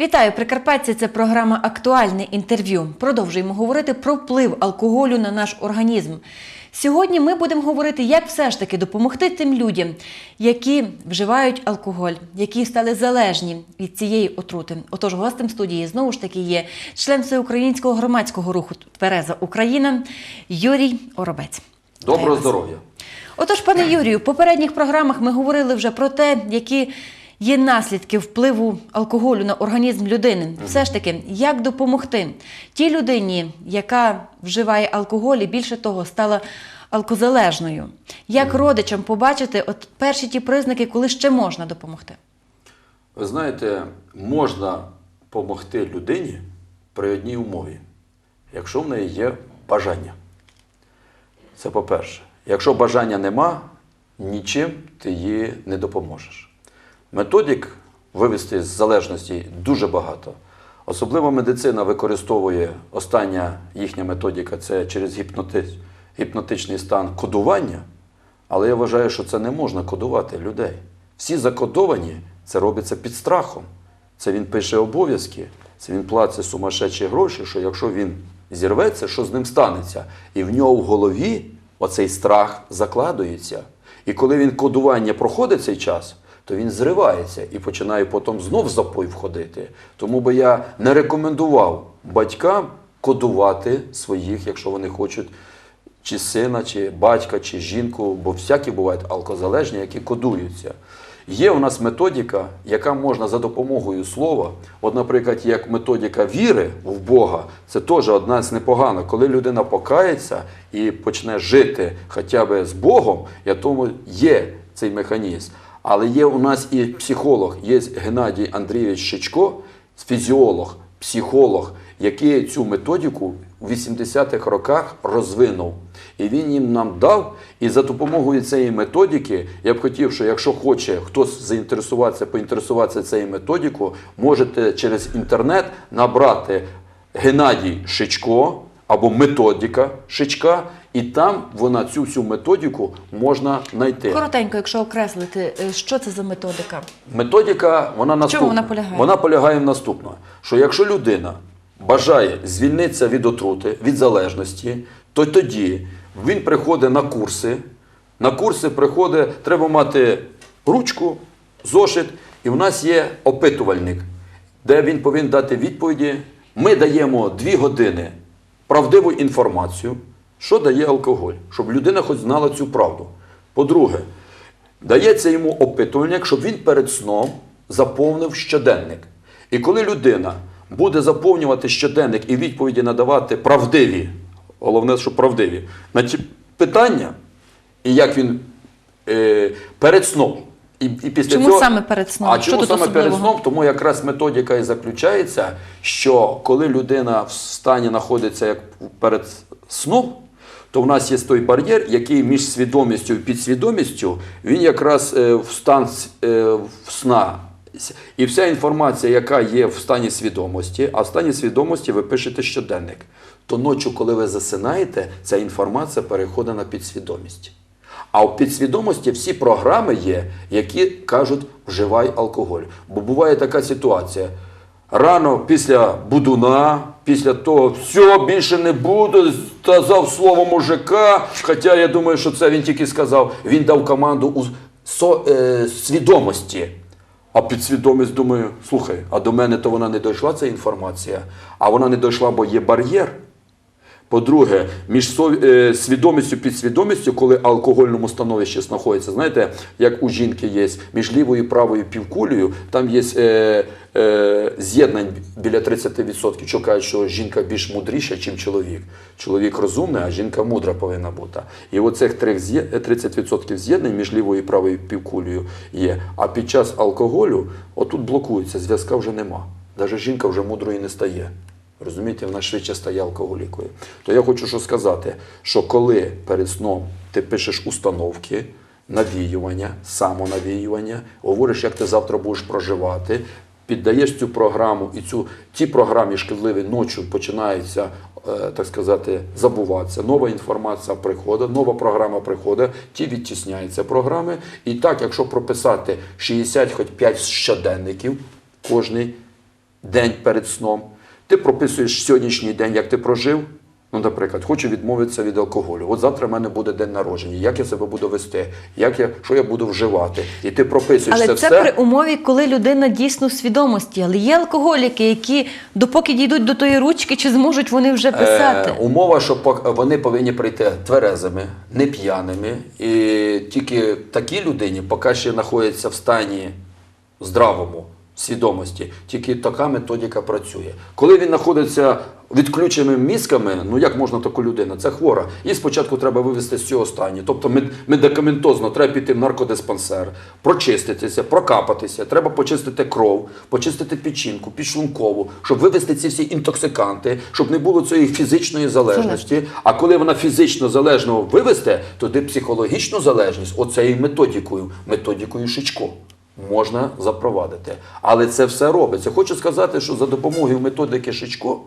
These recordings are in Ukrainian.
Вітаю, Прикарпатці. Це програма Актуальне інтерв'ю. Продовжуємо говорити про вплив алкоголю на наш організм. Сьогодні ми будемо говорити, як все ж таки допомогти тим людям, які вживають алкоголь, які стали залежні від цієї отрути. Отож, гостем студії знову ж таки є член всеукраїнського громадського руху Твереза Україна Юрій Оробець. Доброго здоров'я. Отож, пане Юрію, в попередніх програмах ми говорили вже про те, які є наслідки впливу алкоголю на організм людини. Все ж таки, як допомогти тій людині, яка вживає алкоголь і більше того стала алкозалежною? Як родичам побачити от перші ті признаки, коли ще можна допомогти? Ви знаєте, можна допомогти людині при одній умові, якщо в неї є бажання. Це по-перше. Якщо бажання нема, нічим ти їй не допоможеш. Методик вивести з залежності дуже багато. Особливо медицина використовує остання їхня методика це через гіпнотичний стан кодування. Але я вважаю, що це не можна кодувати людей. Всі закодовані, це робиться під страхом. Це він пише обов'язки, це він платить сумасшедші гроші, що якщо він зірветься, що з ним станеться. І в нього в голові оцей страх закладується. І коли він кодування проходить цей час, то він зривається і починає потім знов запой входити. Тому би я не рекомендував батькам кодувати своїх, якщо вони хочуть чи сина, чи батька, чи жінку, бо всякі бувають алкозалежні, які кодуються. Є у нас методика, яка можна за допомогою слова, от, наприклад, як методика віри в Бога, це теж одна з непогано. Коли людина покається і почне жити хоча б з Богом, я тому є цей механізм. Але є у нас і психолог, є Геннадій Андрійович Шичко, фізіолог, психолог, який цю методику у 80-х роках розвинув. І він їм нам дав. І за допомогою цієї методики я б хотів, що якщо хоче хтось заінтересуватися, поінтересуватися цією методикою, можете через інтернет набрати Геннадій Шичко або методика Шичка, і там вона цю всю методику можна знайти. Коротенько, якщо окреслити, е, що це за методика? Методика, вона наступна. вона полягає? Вона полягає в наступному, що якщо людина бажає звільнитися від отрути, від залежності, то тоді він приходить на курси. На курси приходить, треба мати ручку, зошит, і в нас є опитувальник, де він повинен дати відповіді. Ми даємо дві години правдиву інформацію, що дає алкоголь, щоб людина хоч знала цю правду. По-друге, дається йому опитувальник, щоб він перед сном заповнив щоденник. І коли людина буде заповнювати щоденник і відповіді надавати правдиві, головне, що правдиві, на ті питання, і як він е, перед сном. І, і після Чому цього, саме перед сном? А Що чому саме перед сном? Тому якраз методика і заключається, що коли людина в стані знаходиться як перед сном, то в нас є той бар'єр, який між свідомістю і підсвідомістю, він якраз е, в стан е, в сна. І вся інформація, яка є в стані свідомості, а в стані свідомості ви пишете щоденник, то ночі, коли ви засинаєте, ця інформація переходить на підсвідомість. А в підсвідомості всі програми є, які кажуть, вживай алкоголь. Бо буває така ситуація. Рано після будуна, після того, все, більше не буду, сказав слово мужика. Хоча я думаю, що це він тільки сказав. Він дав команду у со, е, свідомості. А підсвідомість думаю, слухай, а до мене то вона не дійшла ця інформація, а вона не дійшла, бо є бар'єр. По-друге, між е, свідомістю підсвідомістю, коли алкогольному становищі знаходиться, знаєте, як у жінки є між лівою і правою півкулею, там є е, е, з'єднань біля 30%, що кажуть, що жінка більш мудріша, ніж чоловік. Чоловік розумний, а жінка мудра повинна бути. І оцих трьох з'є- е, 30% з'єднань між лівою і правою півкулею є. А під час алкоголю отут блокується, зв'язка вже нема. Навіть жінка вже мудрою не стає. Розумієте, вона швидше стає алкоголікою. То я хочу що сказати, що коли перед сном ти пишеш установки, навіювання, самонавіювання, говориш, як ти завтра будеш проживати, піддаєш цю програму і цю, ті програмі шкідливі ночі починаються, е, так сказати, забуватися. Нова інформація приходить, нова програма приходить, ті відтісняються програми. І так, якщо прописати 60 хоч 5 щоденників, кожний день перед сном. Ти прописуєш сьогоднішній день, як ти прожив. Ну, наприклад, хочу відмовитися від алкоголю. От завтра в мене буде день народження. Як я себе буду вести, як я, що я буду вживати. І ти прописуєш Але це це все. при умові, коли людина дійсно в свідомості. Але є алкоголіки, які допоки дійдуть до тої ручки, чи зможуть вони вже писати? Е, умова, що вони повинні прийти тверезими, не п'яними. І тільки такій людині, поки ще знаходиться в стані здравому свідомості, тільки така методика працює. Коли він знаходиться відключеними мізками, ну як можна таку людину? Це хвора. Її спочатку треба вивести з цього стані. Тобто медикаментозно треба піти в наркодиспансер, прочиститися, прокапатися, треба почистити кров, почистити печінку, підшлункову, щоб вивести ці всі інтоксиканти, щоб не було цієї фізичної залежності. А коли вона фізично залежно вивести, тоді психологічну залежність оцею методикою, методикою Шичко можна запровадити. Але це все робиться. Хочу сказати, що за допомогою методики Шичко,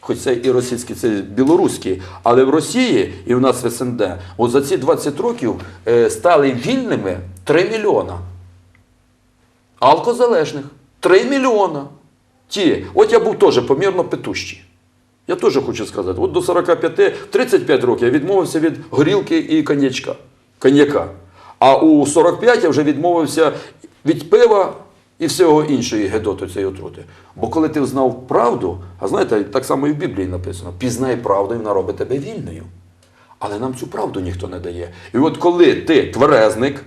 хоч це і російський, це білоруський, але в Росії і в нас в СНД, от за ці 20 років е, стали вільними 3 мільйона. Алкозалежних 3 мільйона. Ті, от я був теж помірно петущий. Я теж хочу сказати, от до 45-35 років я відмовився від горілки і коньячка. коньяка. А у 45 я вже відмовився від пива і всього іншої гедоти цієї отрути. Бо коли ти знав правду, а знаєте, так само і в Біблії написано: пізнай правду, і вона робить тебе вільною. Але нам цю правду ніхто не дає. І от коли ти тверезник,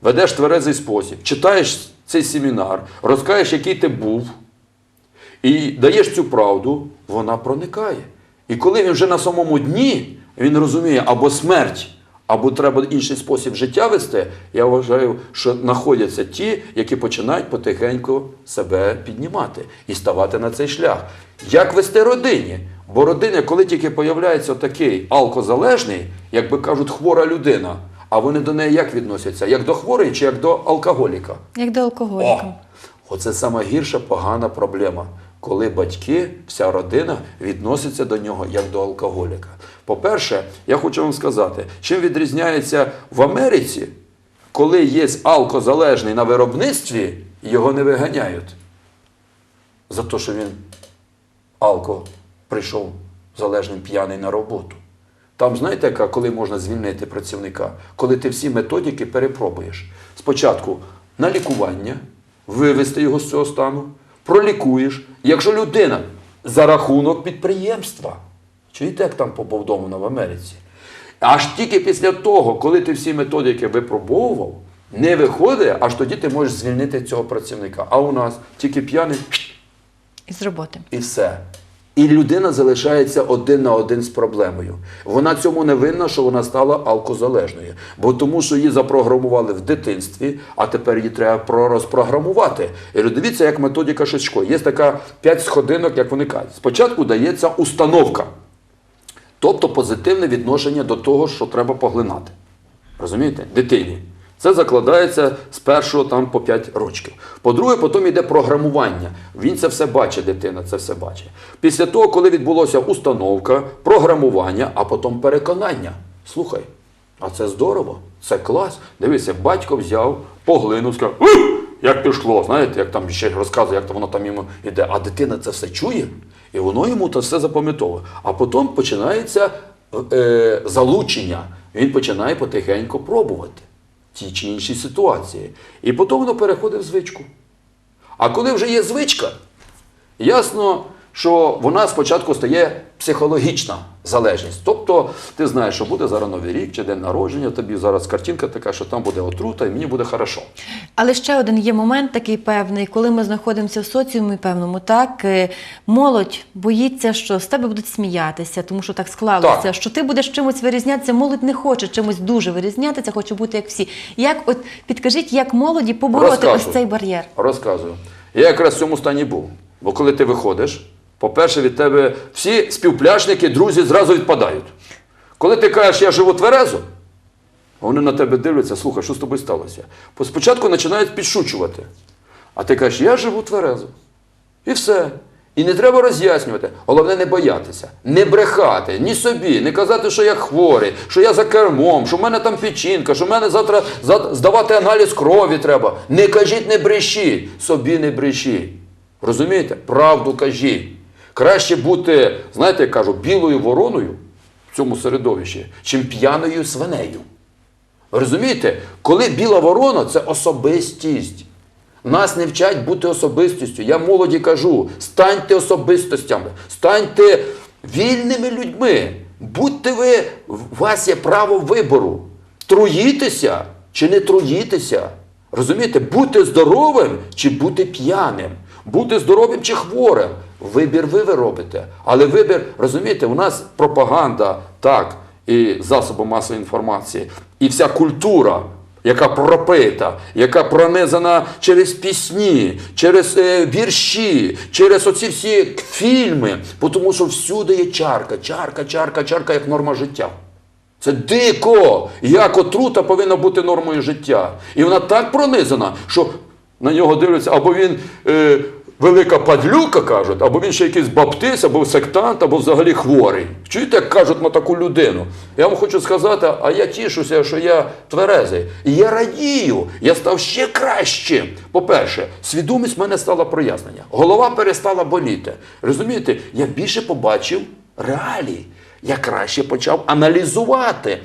ведеш тверезий спосіб, читаєш цей семінар, розкажеш, який ти був, і даєш цю правду, вона проникає. І коли він вже на самому дні, він розуміє або смерть, або треба інший спосіб життя вести, я вважаю, що знаходяться ті, які починають потихеньку себе піднімати і ставати на цей шлях. Як вести родині? Бо родина, коли тільки появляється такий алкозалежний, як би кажуть, хвора людина, а вони до неї як відносяться? Як до хворої чи як до алкоголіка? Як до алкоголіка. О, оце сама гірша погана проблема, коли батьки, вся родина відносяться до нього як до алкоголіка. По-перше, я хочу вам сказати, чим відрізняється в Америці, коли є алкозалежний на виробництві, його не виганяють за те, що він алко прийшов залежним п'яний на роботу. Там, знаєте, коли можна звільнити працівника? Коли ти всі методики перепробуєш. Спочатку на лікування, вивести його з цього стану, пролікуєш. Якщо людина за рахунок підприємства, чуєте, як там побудовано в Америці? Аж тільки після того, коли ти всі методики випробовував, не виходить, аж тоді ти можеш звільнити цього працівника. А у нас тільки п'яний Із роботи. і все. І людина залишається один на один з проблемою. Вона цьому не винна, що вона стала алкозалежною. Бо тому, що її запрограмували в дитинстві, а тепер її треба пророзпрограмувати. І дивіться, як методика Шичко. Є така п'ять сходинок, як вони кажуть. Спочатку дається установка, тобто позитивне відношення до того, що треба поглинати. Розумієте? Дитині. Це закладається з першого там по 5 років. По-друге, потім йде програмування. Він це все бачить, дитина це все бачить. Після того, коли відбулося установка, програмування, а потім переконання. Слухай, а це здорово, це клас. Дивися, батько взяв, поглинув, сказав, як пішло. Знаєте, як там ще розказує, як воно там йому йде. А дитина це все чує, і воно йому це все запам'ятовує. А потім починається е, залучення. Він починає потихеньку пробувати ті чи інші ситуації. І потім воно переходить в звичку. А коли вже є звичка, ясно, що вона спочатку стає психологічна залежність. Тобто, ти знаєш, що буде зараз Новий рік чи день народження, тобі зараз картинка така, що там буде отрута, і мені буде хорошо. Але ще один є момент такий певний, коли ми знаходимося в соціумі певному, так е, молодь боїться, що з тебе будуть сміятися, тому що так склалося, Так. що ти будеш чимось вирізнятися. Молодь не хоче чимось дуже вирізнятися, хоче бути як всі. Як от підкажіть, як молоді побороти Розкажу. ось цей бар'єр? Розказую. Я якраз в цьому стані був. Бо коли ти виходиш, по-перше, від тебе всі співпляшники, друзі зразу відпадають. Коли ти кажеш, я живу тверезо, вони на тебе дивляться, слухай, що з тобою сталося? Спочатку починають підшучувати. А ти кажеш, я живу тверезо. І все. І не треба роз'яснювати. Головне не боятися, не брехати ні собі, не казати, що я хворий, що я за кермом, що в мене там печінка, що в мене завтра здавати аналіз крові треба. Не кажіть, не брешіть, собі не брешіть. Розумієте? Правду кажіть. Краще бути, знаєте, як кажу, білою вороною в цьому середовищі, чим п'яною свинею. Розумієте, коли біла ворона це особистість. Нас не вчать бути особистістю. Я молоді кажу: станьте особистостями, станьте вільними людьми. Будьте ви, у вас є право вибору. Труїтеся чи не труїтеся. Розумієте, бути здоровим чи бути п'яним, бути здоровим чи хворим. Вибір ви, ви робите. Але вибір, розумієте, у нас пропаганда, так, і засоби масової інформації, і вся культура, яка пропита, яка пронизана через пісні, через е, вірші, через оці всі фільми, тому що всюди є чарка, чарка, чарка, чарка як норма життя. Це дико, як отрута повинна бути нормою життя. І вона так пронизана, що на нього дивляться, або він е, велика падлюка, кажуть, або він ще якийсь баптист, або сектант, або взагалі хворий. Чуєте, як кажуть на таку людину? Я вам хочу сказати, а я тішуся, що я тверезий. І я радію, я став ще кращим. По-перше, свідомість в мене стала прояснення. Голова перестала боліти. Розумієте, я більше побачив реалії. Я краще почав аналізувати.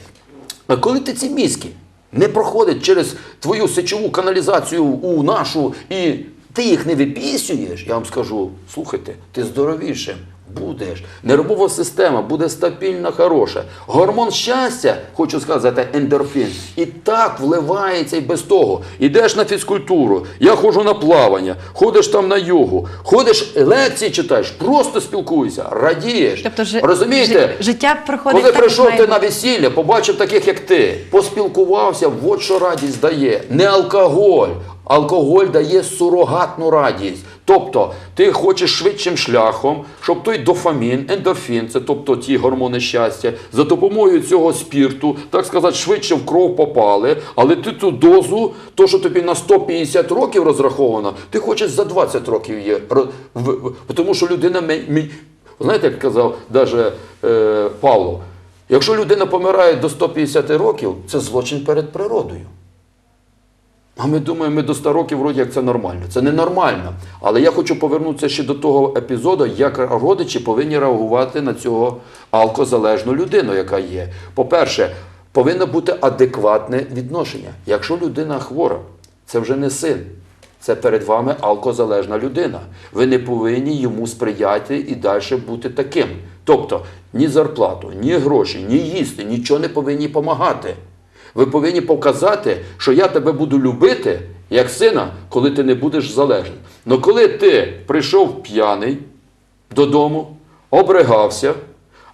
А коли ти ці мізки не проходять через твою сечову каналізацію у нашу і ти їх не випісюєш, я вам скажу, слухайте, ти здоровішим будеш. Нервова система буде стабільна, хороша. Гормон щастя, хочу сказати, ендорфін, і так вливається і без того. Ідеш на фізкультуру, я ходжу на плавання, ходиш там на йогу, ходиш лекції читаєш, просто спілкуєшся, радієш. Тобто жи- Розумієте? жи- життя проходить Коли так, як прийшов має ти бути. на весілля, побачив таких, як ти, поспілкувався, от що радість дає. Не алкоголь. Алкоголь дає сурогатну радість. Тобто ти хочеш швидшим шляхом, щоб той дофамін, ендорфін, це тобто ті гормони щастя, за допомогою цього спірту, так сказати, швидше в кров попали, але ти ту дозу, то, що тобі на 150 років розраховано, ти хочеш за 20 років є. Тому що людина Знаєте, як казав даже е, Павло, якщо людина помирає до 150 років, це злочин перед природою. А ми думаємо, ми до 100 років вроді як це нормально. Це ненормально. Але я хочу повернутися ще до того епізоду, як родичі повинні реагувати на цього алкозалежну людину, яка є. По-перше, повинно бути адекватне відношення. Якщо людина хвора, це вже не син. Це перед вами алкозалежна людина. Ви не повинні йому сприяти і далі бути таким. Тобто ні зарплату, ні гроші, ні їсти, нічого не повинні допомагати. Ви повинні показати, що я тебе буду любити як сина, коли ти не будеш залежний. Но коли ти прийшов п'яний додому, обригався,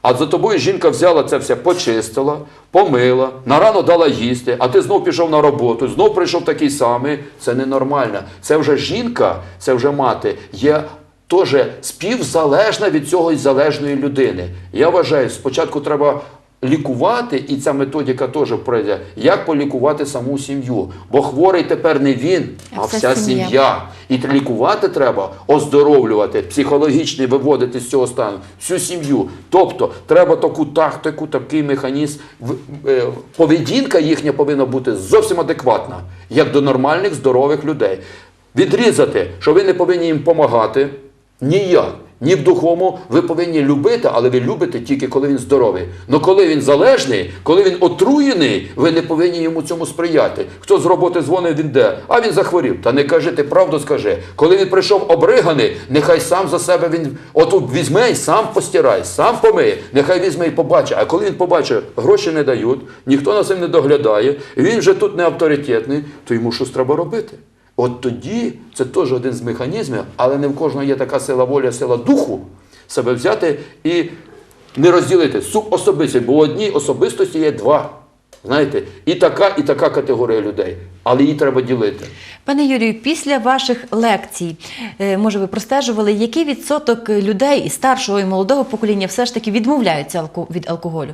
а за тобою жінка взяла це все, почистила, помила, на рано дала їсти, а ти знов пішов на роботу, знов прийшов такий самий, це ненормально. Це вже жінка, це вже мати, є теж співзалежна від цього залежної людини. Я вважаю, спочатку треба лікувати, і ця методика теж пройде, як полікувати саму сім'ю. Бо хворий тепер не він, а, А вся сім'я. І лікувати треба, оздоровлювати, психологічно виводити з цього стану всю сім'ю. Тобто треба таку тактику, такий механізм. Е, Поведінка їхня повинна бути зовсім адекватна, як до нормальних, здорових людей. Відрізати, що ви не повинні їм допомагати ніяк. Ні в духовному ви повинні любити, але ви любите тільки коли він здоровий. Но коли він залежний, коли він отруєний, ви не повинні йому цьому сприяти. Хто з роботи дзвонив, він де? А він захворів. Та не кажи, ти правду скажи. Коли він прийшов обриганий, нехай сам за себе він отут візьме і сам постирай, сам помиє. Нехай візьме і побачить. А коли він побачить, гроші не дають, ніхто на цим не доглядає, він вже тут не авторитетний, то йому щось треба робити. От тоді це теж один з механізмів, але не в кожного є така сила волі, сила духу себе взяти і не розділити субособистість, бо в одній особистості є два. Знаєте, і така, і така категорія людей, але її треба ділити. Пане Юрію, після ваших лекцій, е, може, ви простежували, який відсоток людей і старшого, і молодого покоління все ж таки відмовляються від алкоголю?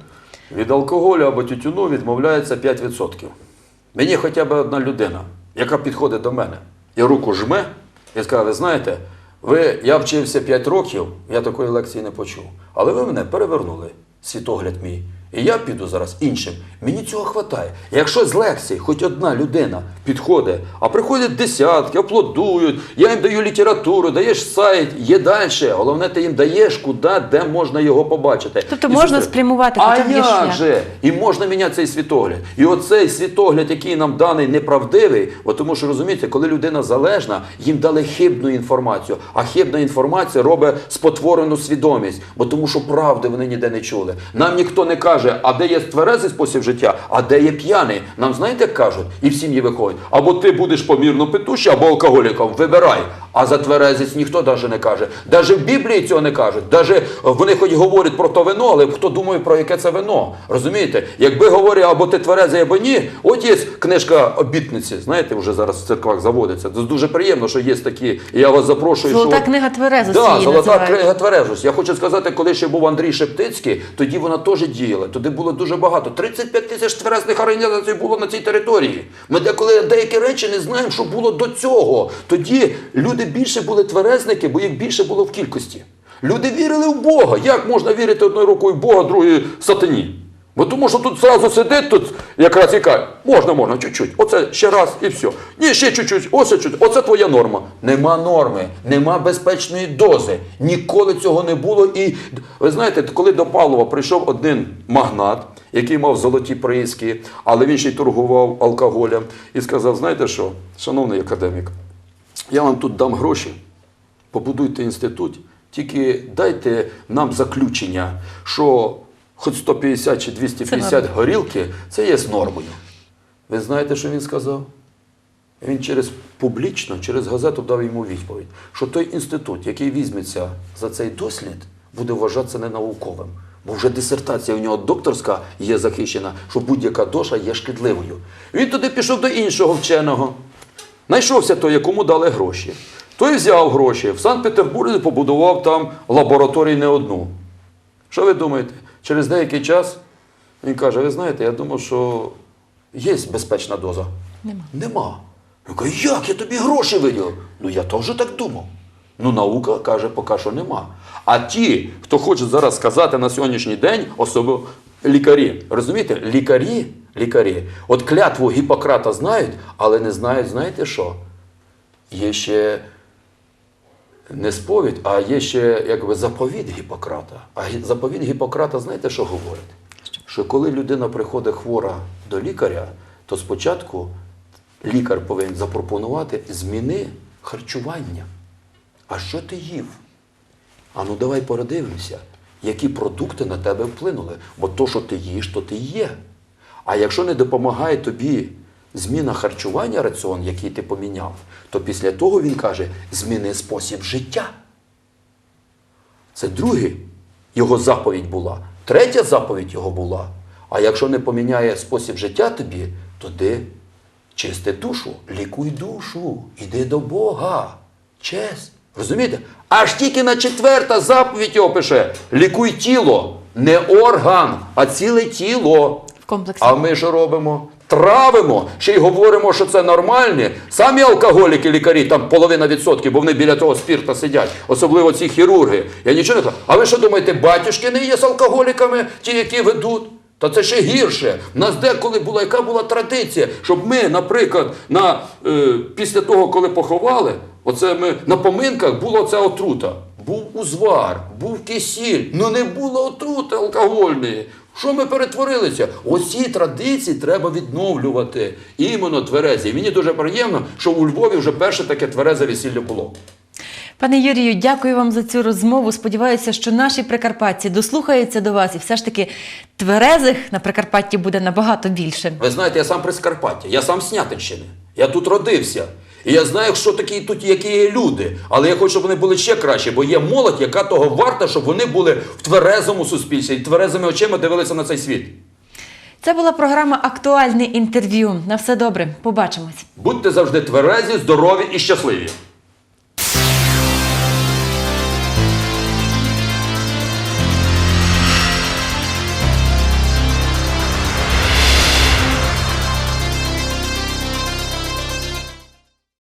Від алкоголю або тютюну відмовляється 5%. Мені хоча б одна людина, яка підходить до мене і руку жме, і сказав, ви знаєте, ви, я вчився 5 років, я такої лекції не почув. Але ви мене перевернули, світогляд мій. І я піду зараз іншим. Мені цього хватає. Якщо з лекції хоч одна людина підходить, а приходять десятки, аплодують, я їм даю літературу, даєш сайт, є далі. Головне, ти їм даєш куди, де можна його побачити. Тобто І можна сестри, спрямувати, А як же? І можна міняти цей світогляд. І оцей світогляд, який нам даний, неправдивий, бо тому що розумієте, коли людина залежна, їм дали хибну інформацію. А хибна інформація робить спотворену свідомість, бо тому що правди вони ніде не чули. Нам ніхто не каже, а де є тверезий спосіб життя, а де є п'яний. Нам знаєте, як кажуть, і в сім'ї виходять, або ти будеш помірно питущий, або алкоголіком. Вибирай. А за тверезість ніхто навіть не каже. Навіть в Біблії цього не кажуть. Навіть вони хоч говорять про то вино, але хто думає про яке це вино? Розумієте? Якби говорять або ти тверезий, або ні, от є книжка обітниці. Знаєте, вже зараз в церквах заводиться. Це дуже приємно, що є такі. Я вас запрошую. Золота що... книга тверезості Да, золота називають. книга тверезості. Я хочу сказати, коли ще був Андрій Шептицький, тоді вона теж діяла. Тоді було дуже багато. 35 тисяч тверезних організацій було на цій території. Ми деколи деякі речі не знаємо, що було до цього. Тоді люди більше були тверезники, бо їх більше було в кількості. Люди вірили в Бога. Як можна вірити одною рукою в Бога, другою сатані? Бо тому що тут зразу сидить, тут якраз і каже, можна, можна, чуть-чуть. Оце ще раз і все. Ні, ще чуть-чуть, ось чуть. Оце твоя норма. Нема норми, нема безпечної дози. Ніколи цього не було. І ви знаєте, коли до Павлова прийшов один магнат, який мав золоті прииски, але він ще й торгував алкоголем, і сказав: знаєте що, шановний академік, я вам тут дам гроші, побудуйте інститут, тільки дайте нам заключення, що хоч 150 чи 250 норма. горілки це є нормою. Ви знаєте, що він сказав? Він через публічно, через газету дав йому відповідь, що той інститут, який візьметься за цей дослід, буде вважатися ненауковим. Бо вже дисертація у нього докторська є захищена, що будь-яка доша є шкідливою. Він туди пішов до іншого вченого. Знайшовся той, якому дали гроші. Той взяв гроші, в Санкт-Петербурзі побудував там лабораторію не одну. Що ви думаєте? Через деякий час він каже: ви знаєте, я думав, що є безпечна доза. Нема. Нема. Він каже, як я тобі гроші виділив? Ну я теж так думав. Ну, наука каже, поки що нема. А ті, хто хоче зараз сказати на сьогоднішній день, особливо лікарі, розумієте, лікарі, лікарі, от клятву Гіппократа знають, але не знають, знаєте що? Є ще не сповідь, а є ще якби заповідь Гіппократа. А заповідь Гіппократа, знаєте, що говорить? Що коли людина приходить хвора до лікаря, то спочатку лікар повинен запропонувати зміни харчування. А що ти їв? А ну давай передивимося, які продукти на тебе вплинули. Бо то, що ти їш, то ти є. А якщо не допомагає тобі зміна харчування раціон, який ти поміняв, то після того він каже: зміни спосіб життя. Це другий його заповідь була. Третя заповідь його була. А якщо не поміняє спосіб життя тобі, то ти чисти душу, лікуй душу, іди до Бога. Честь. Розумієте? Аж тільки на четверта заповідь його пише: лікуй тіло, не орган, а ціле тіло. В. А ми що робимо? Травимо, ще й говоримо, що це нормальне. Самі алкоголіки, лікарі, там половина відсотків, бо вони біля того спірта сидять, особливо ці хірурги. Я нічого не кажу. А ви що думаєте, батюшки не є з алкоголіками, ті, які ведуть? Та це ще гірше. У нас деколи була, яка була традиція, щоб ми, наприклад, на, е, після того, коли поховали, оце ми на поминках була ця отрута. Був узвар, був кисіль, ну не було отрути алкогольної. Що ми перетворилися? Оці традиції треба відновлювати. Іменно тверезі. І мені дуже приємно, що у Львові вже перше таке тверезе весілля було. Пане Юрію, дякую вам за цю розмову. Сподіваюся, що наші прикарпатці дослухаються до вас, і все ж таки тверезих на Прикарпатті буде набагато більше. Ви знаєте, я сам Прискарпаття, я сам з Снятинщини. Я тут родився. І я знаю, що такі тут які є люди. Але я хочу, щоб вони були ще краще, бо є молодь, яка того варта, щоб вони були в тверезому суспільстві і тверезими очима дивилися на цей світ. Це була програма Актуальне інтерв'ю. На все добре. Побачимось. Будьте завжди тверезі, здорові і щасливі.